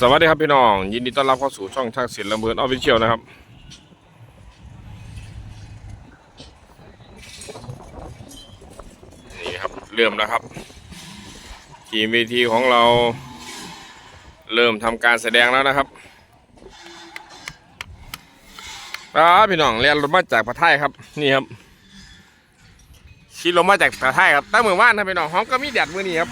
สวัสดีครับพี่น้อง ยินดีต้อนรับเข้าสู่ช่องช่างศิลป์ลำเบิร์นออฟฟิเชียลนะครับ นี่ครับเริ่มแล้วครับ ทีมเวทีของเรา เริ่มทำการแสดงแล้วนะครับอ้าพี่น้องเรียนรถมาจากพระไทยครับ นี่ครับขี่ลงมาจากพระไทยครับตั้งเมื่อวานนะพี่น้องห้องก็มีแดดมือนี้ครับ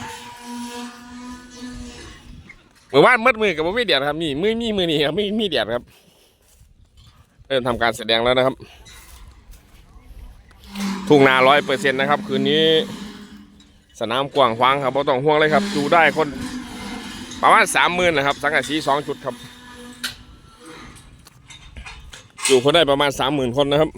มื่อวานมืดมือกับว่มีเดียดครับนี่มือมีมือนี่ครับมีมีเดียดครับเริ่มทำการแสดงแล้วนะครับทุ่งนาร้อยเปอร์เซ็นต์นะครับ คืนนี้ สนามกว้างขวางครับไม่ต้องห่วงเลยครับดูได้คนประมาณสามหมื่นนะครับ สังกัดสีสองจุดครับ อยู่คนได้ประมาณสามหมื่นคนนะครับ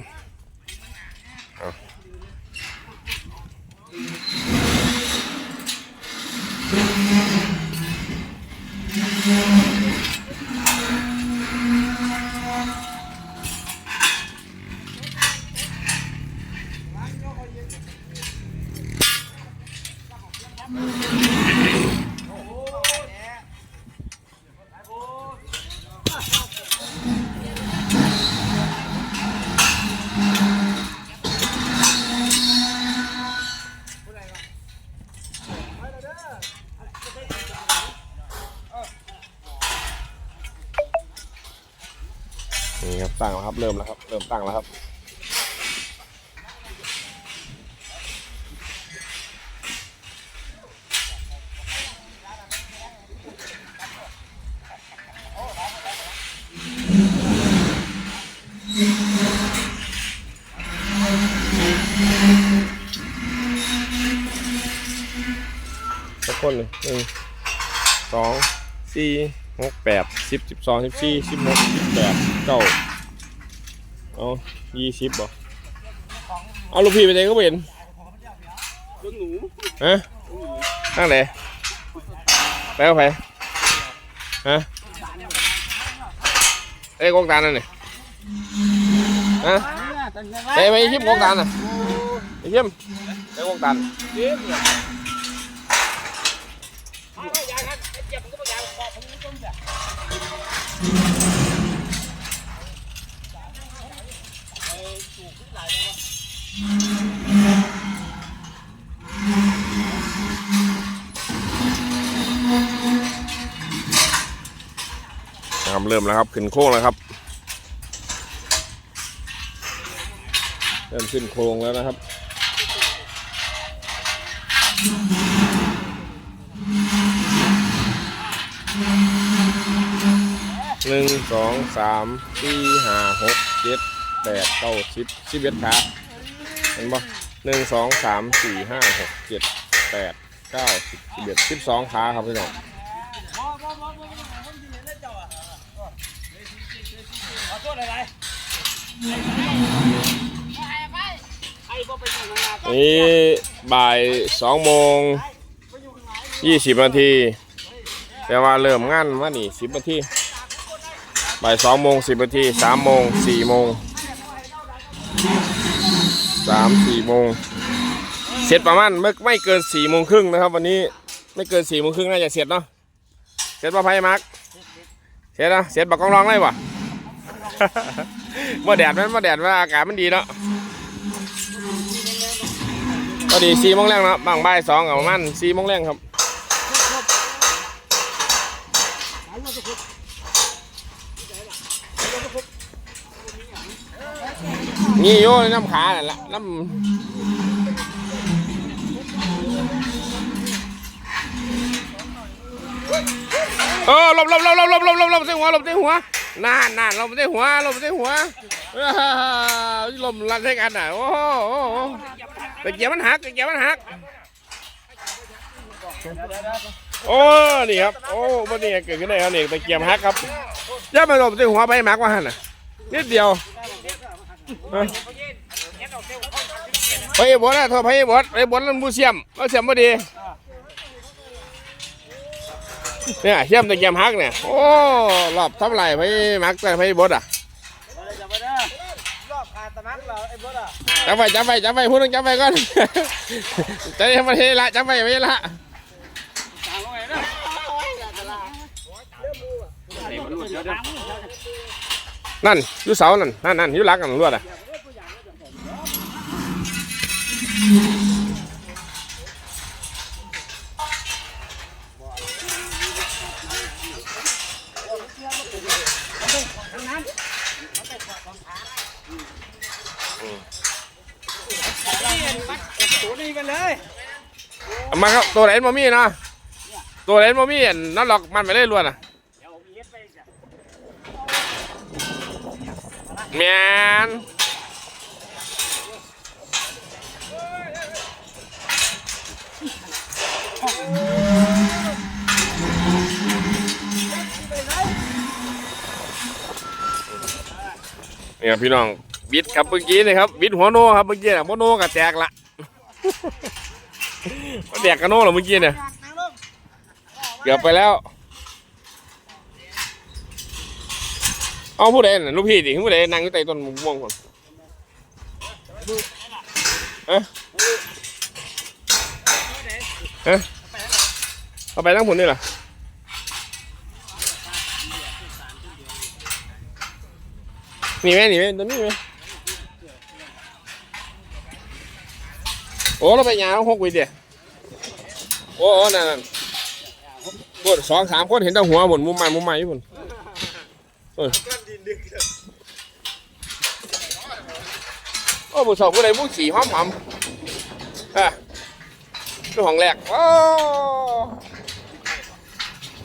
นี่ครับตั้งแล้วครับ เริ่มแล้วครับ เริ่มตั้งแล้วครับทุกคนหนึ่งสองสี่ หกแปดสิบสิบสองสิบสี่สิบหกสิบแปดเก้าเอายี่สิบบ่เอาลูกพี่ไปไหนก็ไม่เห็นเบิ่งหนูฮะนั่งไหนไปเอาไปฮะเอ้ยกองตาลนั่นนี่ฮะไปไปชิมกองตาลน่ะไปชิมไปกองตาล นะ ครับเริ่มแล้วครับขึ้นโค้งแล้วครับ เริ่มขึ้นโค้งแล้วนะครับ หนึ่งสองสามสี่ห้าหกเจ็ดแปดเก้าสิบสิบเอ็ดขาเห็นปะหนึ่งสองสามสี่ห้าหกเจ็ดแปดเก้าสิบสิบเอ็ดสิบสองขาครับพี่น้องขอโทษอะไรไอ้บ่ไปอยู่ข้างหน้าก็นี่บ่ายสองโมงยี่สิบนาที แต่ว่าเริ่มงานว่านี่สิบนาที บ่ายสองโมงสิบนาทีสามโมงสี่โมงสามสี่โมงเสร็จประมาณไม่ไม่เกินสี่โมงครึ่งนะครับ วันนี้ไม่เกินสี่โมงครึ่งน่าจะเสร็จเนาะเสร็จป่ะไพ่มาร์กเสร็จนะเสร็จบักกองร้องได้ปะเมื่อแดดมันเมื่อแดดว่าอากาศมันดีเนาะก็ดีสี่โมงแรงเนาะบางบ่ายสองกับประมาณสี่โมงแรงครับ นี่โย่น้ำขาน่ะละน้ำเออหลบหลบหลบหลบหลบหลบหลบหลบใส่หัวหลบใส่หัวนานนานหลบใส่หัวหลบใส่หัวหลบลันใส่กันอะโอ้โหโอ้โหตะเกียบมันหักตะเกียบมันหักโอ้นี่ครับโอ้วันนี้เกิดขึ้นได้ครับนี่ตะเกียบหักครับย่ามาหลบที่หัวใบหมากว่าหันน่ะนิดเดียว ไปบดนะทษไปบดไปบดนั่นบูเสียมเราเสียมพอดีเนี่ยเสียมตะเกียบหักเนี่ยโอ้รอบทำไรไปหมักแต่ไปบดอะจับไปเด้อรอบขาตะมักเหรอไอ้บดอะจับไปจับไปจับไปพูดต้องจับไปก่อนจะได้มาเทละจับไปไม่ละ นั่นอยู่เสานั่นนั่นนั่นอยู่ลักกันรวดอะมาครับตัวไหนมามีเนาะตัวไหนมามีอันนั่นหรอกมันไปเลยรวดอะ แมนเนี่ยพี่น้องบิดครับเมื่อกี้เลยครับบิดหัวโนครับเมื่อกี้น่ะหัวโนกับแตกละมันแตกกันโน่เหรอเมื่อกี้เนี่ยเกือบไปแล้ว เอาผู้ใดน่ะลูกพี่ดิผู้ใดนั่งอยู่ใต้ต้นมะม่วงคนเอ๊ะเอ๊ะเอาไปทั้งผลนี่เหรอนี่ไหมนี่ไหมตัวนี้ไหมโอ้เราไปยาวหกวิเดียโอ้โอ้นั่นนั่นสองสามคนเห็นแต่หัวหมดมุมใหม่มุมใหม่อ ยู่พุ่นโอ้บุษบผู้ใดผู้ขี่หอมหอมอะดูของแรกโอ้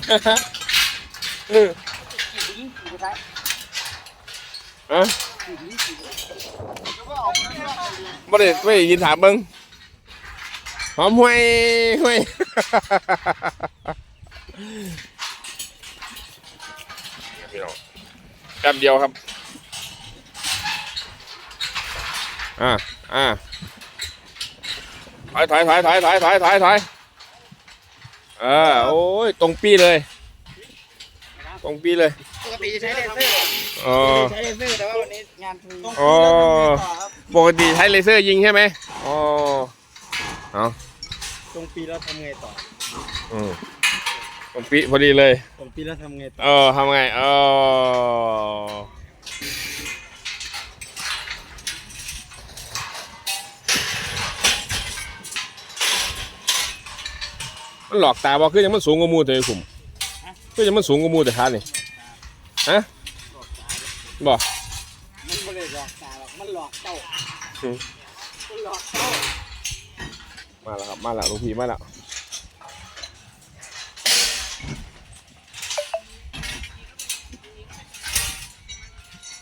เออฮะบ่ได้ไม่ได้ยินถามเบิ้งหอมห่วยห่วย แป๊บเดียวครับ อ่าอ่าถอยถอยถอยถอยถอยถอยถอยถอยเออโอ้ยตรงปีเลย ตรงปีเลยปกติใช้เลเซอร์อ๋อใช้เลเซอร์แต่ว่าวันนี้งานฟรีอ๋อปกติใช้เลเซอร์ยิงใช่ไหมอ๋อเอาตรงปีแล้วทำไงต่ออืม ตรงปีพอดีเลยตรงปีแล้วทำไงต่อเออทำไงเออมันหลอกตาบ่คือยังมันสูงกว่าหมูแต่ไอ้ขุมคือยังมันสูงกว่าหมูแต่ขานี่ฮะบ่มันไม่ได้หลอกตาหรอกมันหลอกเจ้าอืมมันหลอกเจ้ามาแล้วครับมาแล้วลูกพี่มาแล้ว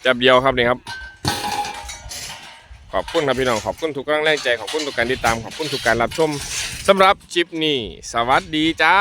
จับเดียวครับนี่ครับขอบคุณครับพี่น้องขอบคุณทุกกำลังแรงใจขอบคุณทุกการติดตามขอบคุณทุกการรับชมสำหรับชิปนี้ สวัสดีจ้า